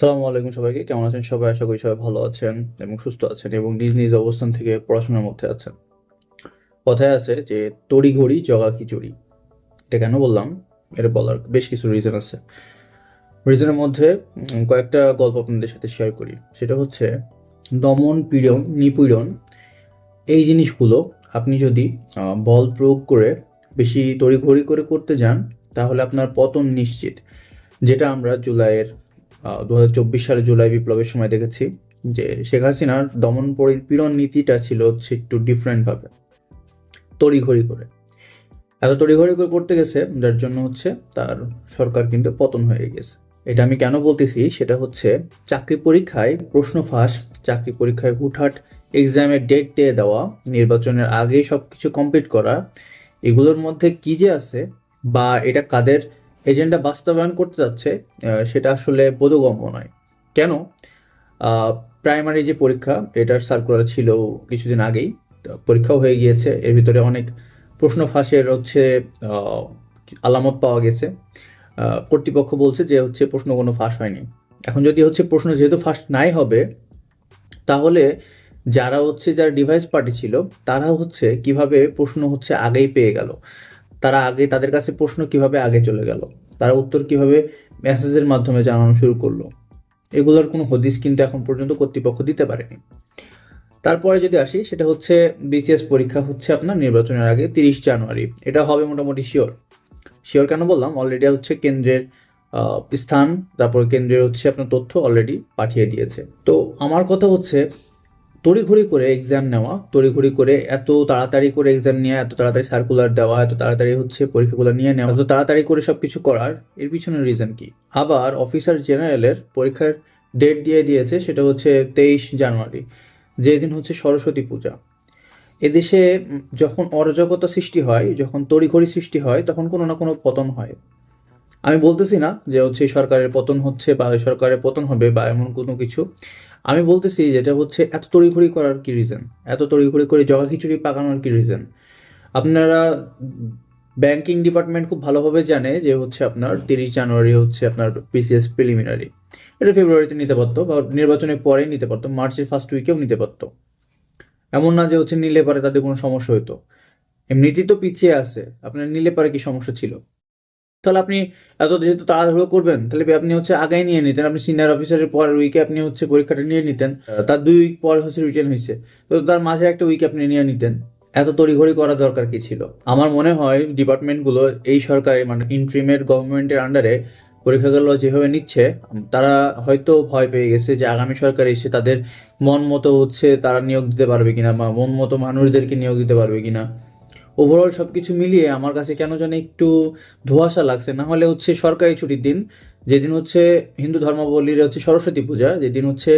সালামু আলাইকুম সবাইকে। কেমন আছেন সবাই? আশা করি সবাই ভালো আছেন এবং সুস্থ আছেন এবং নিজ নিজ অবস্থান থেকে পড়াশোনার মধ্যে আছেন। কথায় আছে যে তড়িঘড়ি, জগা খিচুড়ি। এটা কেন বললাম? এটা বলার বেশ কিছু রিজন আছে। রিজনের মধ্যে কয়েকটা গল্প আপনাদের সাথে শেয়ার করি। সেটা হচ্ছে, দমন পীড়ন, নিপীড়ন, এই জিনিসগুলো আপনি যদি বল প্রয়োগ করে বেশি তড়িঘড়ি করে করতে যান, তাহলে আপনার পতন নিশ্চিত। যেটা আমরা জুলাইয়ের দু হাজার চব্বিশ সালে জুলাই বিপ্লবের সময় দেখেছি যে শেখ হাসিনার দমন পরিপীড়ন নীতিটা ছিল হচ্ছে একটু ডিফারেন্টভাবে তড়িঘড়ি করে। এত তড়িঘড়ি করে করতে গেছে, যার জন্য হচ্ছে তার সরকার কিন্তু পতন হয়ে গেছে। এটা আমি কেন বলতেছি? সেটা হচ্ছে চাকরি পরীক্ষায় প্রশ্ন ফাঁস, চাকরি পরীক্ষায় হুটহাট এক্সামের ডেট দিয়ে দেওয়া, নির্বাচনের আগেই সব কিছু কমপ্লিট করা, এগুলোর মধ্যে কি যে আছে বা এটা কাদের এজেন্ডা বাস্তবায়ন করতে যাচ্ছে সেটা আসলে বোধগম্য নয়। কেন? প্রাইমারি যে পরীক্ষা, এটার সার্কুলার ছিল কিছুদিন আগেই পরীক্ষাও হয়ে গিয়েছে। এর ভিতরে অনেক প্রশ্ন ফাঁসের হচ্ছে আলামত পাওয়া গেছে। কর্তৃপক্ষ বলছে যে হচ্ছে প্রশ্ন কোনো ফাঁস হয়নি। এখন যদি হচ্ছে প্রশ্ন যেহেতু ফাঁস নাই হবে, তাহলে যারা হচ্ছে যারা ডিভাইস পার্টি ছিল তারা হচ্ছে কীভাবে প্রশ্ন হচ্ছে আগেই পেয়ে গেল। তারা আগে তাদের কাছে প্রশ্ন কীভাবে আগে চলে গেল? তারা উত্তর কীভাবে মেসেজের মাধ্যমে জানানো শুরু করল? এগুলোর কোনো হদিস কিন্তু এখন পর্যন্ত কর্তৃপক্ষ দিতে পারেনি। তারপরে যদি আসি, সেটা হচ্ছে বিসিএস পরীক্ষা হচ্ছে আপনার নির্বাচনের আগে তিরিশ জানুয়ারি। এটা হবে মোটামুটি শিওর শিওর কেন বললাম? অলরেডি হচ্ছে কেন্দ্রের স্থান, তারপর কেন্দ্রের হচ্ছে আপনার তথ্য অলরেডি পাঠিয়ে দিয়েছে। তো আমার কথা হচ্ছে তড়িঘড়ি করে এক্সাম নেওয়া, তড়িঘড়ি করে এত তাড়াতাড়ি করে এক্সাম নেওয়া এত তাড়াতাড়ি সার্কুলার দেওয়া, এত তাড়াতাড়ি হচ্ছে পরীক্ষাগুলো নিয়ে নেওয়া, এত তাড়াতাড়ি করে সব কিছু করার, এর পিছনে রিজন কি? আবার অফিসার জেনারেলের পরীক্ষার ডেট দিয়ে দিয়েছে, সেটা হচ্ছে তেইশ জানুয়ারি, যেদিন হচ্ছে সরস্বতী পূজা। এদেশে যখন অরাজকতা সৃষ্টি হয়, যখন তড়িঘড়ি সৃষ্টি হয়, তখন কোনো না কোনো পতন হয়। আমি বলতেছি না যে হচ্ছে সরকারের পতন হচ্ছে বা সরকারের পতন হবে বা এমন কোনো কিছু। আমি বলতেছি যেটা হচ্ছে এত তড়িঘড়ি করার কি রিজন এত তড়িঘড়ি করে জগা খিচুড়ি পাকানোর কি রিজন আপনারা ব্যাংকিং ডিপার্টমেন্ট খুব ভালোভাবে জানে যে হচ্ছে আপনার তিরিশ জানুয়ারি হচ্ছে আপনার পিসিএস প্রিলিমিনারি এটা ফেব্রুয়ারিতে নিতে পারতো বা নির্বাচনের পরেই নিতে পারতো, মার্চের ফার্স্ট উইকেও নিতে পারতো। এমন না যে হচ্ছে নিলে পারে তাদের কোনো সমস্যা হতো এমনিতেই তো পিছিয়ে আছে, আপনার নিলে পারে কি সমস্যা ছিল? তাহলে আপনি এত যেহেতু তাড়াহুড়ো করবেন তাহলে আপনি হচ্ছে আগাই নিয়ে নিতেন। আপনি সিনিয়র অফিসারের পরের উইকে আপনি হচ্ছে পরীক্ষাটা নিয়ে নিতেন। তার দুই উইক পর হচ্ছে রিটার্ন হয়েছে। তো তার মাঝে একটা উইক আপনি নিয়ে নিতেন। এত তড়িঘড়ি করা দরকার কি ছিল? আমার মনে হয় ডিপার্টমেন্টগুলো এই সরকারের মানে ইন্ট্রিমের গভর্নমেন্টের আন্ডারে পরীক্ষাগুলো যেভাবে নিচ্ছে তারা হয়তো ভয় পেয়ে গেছে যে আগামী সরকার এসে তাদের মন মতো হচ্ছে তারা নিয়োগ দিতে পারবে কিনা বা মন মতো মানুষদেরকে নিয়োগ দিতে পারবে কিনা। ওভারঅল সব কিছু মিলিয়ে আমার কাছে কেন যেন একটু ধোয়াশা লাগছে। না হলে হচ্ছে সরকারি ছুটির দিন, যেদিন হচ্ছে হিন্দু ধর্মাবলীর হচ্ছে সরস্বতী পূজা, যেদিন হচ্ছে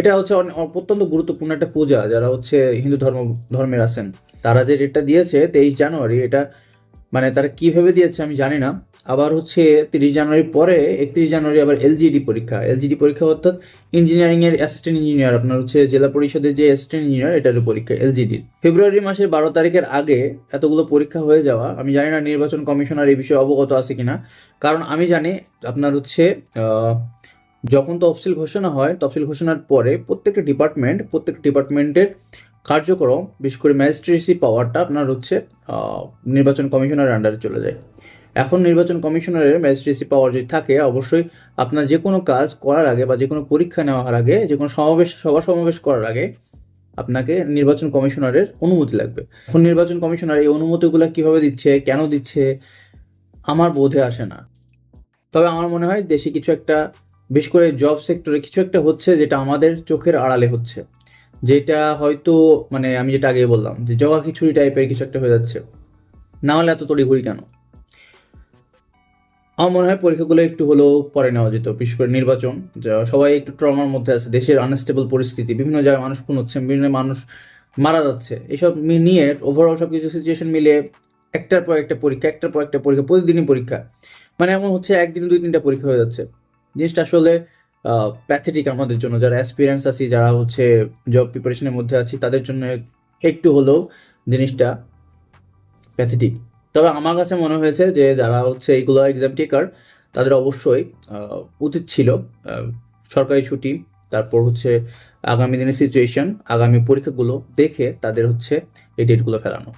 এটা হচ্ছে অত্যন্ত গুরুত্বপূর্ণ একটা পূজা যারা হচ্ছে হিন্দু ধর্ম, ধর্মের আছেন। তারা যে ডেটটা দিয়েছে, তেইশ জানুয়ারি, এটা মানে তারা কীভাবে দিয়েছে আমি জানি না। আবার হচ্ছে তিরিশ জানুয়ারি পরে একত্রিশ জানুয়ারি আবার এলজিডি পরীক্ষা। এলজিডি পরীক্ষা অর্থাৎ ইঞ্জিনিয়ারিং এর অ্যাসিস্ট্যান্ট ইঞ্জিনিয়ার আপনার হচ্ছে জেলা পরিষদের যে অ্যাসিস্ট্যান্ট ইঞ্জিনিয়ার এটার পরীক্ষা এলজিডির ফেব্রুয়ারি মাসের বারো তারিখের আগে এতগুলো পরীক্ষা হয়ে যাওয়া। আমি জানি না নির্বাচন কমিশনার এই বিষয়ে অবগত আছে কিনা। কারণ আমি জানি আপনার হচ্ছে যখন তফসিল ঘোষণা হয়, তফসিল ঘোষণার পরে প্রত্যেকটা ডিপার্টমেন্ট প্রত্যেকটা ডিপার্টমেন্টের কার্যক্রম, বিশেষ করে ম্যাজিস্ট্রেসি পাওয়ারটা আপনার হচ্ছে নির্বাচন কমিশনারের আন্ডারে চলে যায়। এখন নির্বাচন কমিশনারের ম্যাজিস্ট্রেসি পাওয়ার যদি থাকে, অবশ্যই আপনার যে কোনো কাজ করার আগে বা যে কোনো পরীক্ষা নেওয়ার আগে, যে কোনো সমাবেশ, সভা সমাবেশ করার আগে আপনাকে নির্বাচন কমিশনারের অনুমতি লাগবে। এখন নির্বাচন কমিশনার এই অনুমতিগুলো কীভাবে দিচ্ছে, কেন দিচ্ছে, আমার বোধে আসে না। তবে আমার মনে হয় দেশে কিছু একটা, বিশেষ করে জব সেক্টরে কিছু একটা হচ্ছে যেটা আমাদের চোখের আড়ালে হচ্ছে। যেটা হয়তো মানে আমি যেটা আগে বললাম, যে জগা খিচুড়ি টাইপের কিছু একটা হয়ে যাচ্ছে। না হলে এত তড়িঘড়ি কেন? আমার মনে হয় পরীক্ষাগুলো একটু হলেও পরে নেওয়া যেত, বিশেষ করে নির্বাচন। সবাই একটু ট্রমার মধ্যে আছে, দেশের আনস্টেবল পরিস্থিতি, বিভিন্ন জায়গায় মানুষ খুন হচ্ছে, বিভিন্ন মানুষ মারা যাচ্ছে। এইসব নিয়ে ওভারঅল সব কিছু সিচুয়েশন মিলে একটার পর একটা পরীক্ষা, একটার পর একটা পরীক্ষা, প্রতিদিনই পরীক্ষা। মানে এমন হচ্ছে একদিন দুই তিনটা পরীক্ষা হয়ে যাচ্ছে। জিনিসটা আসলে প্যাথেটিক আমাদের জন্য। যারা অ্যাসপিরেন্স আছি, যারা হচ্ছে জব প্রিপারেশনের মধ্যে আছি, তাদের জন্য একটু হলেও জিনিসটা প্যাথেটিক তবে আমার কাছে মনে হয়েছে যে, যারা হচ্ছে এইগুলো এক্সাম টেকার তাদের অবশ্যই উচিত ছিল সরকারি ছুটি, তারপর হচ্ছে আগামী দিনের সিচুয়েশন আগামী পরীক্ষাগুলো দেখে তাদের হচ্ছে এই ডেটগুলো ফেলানো।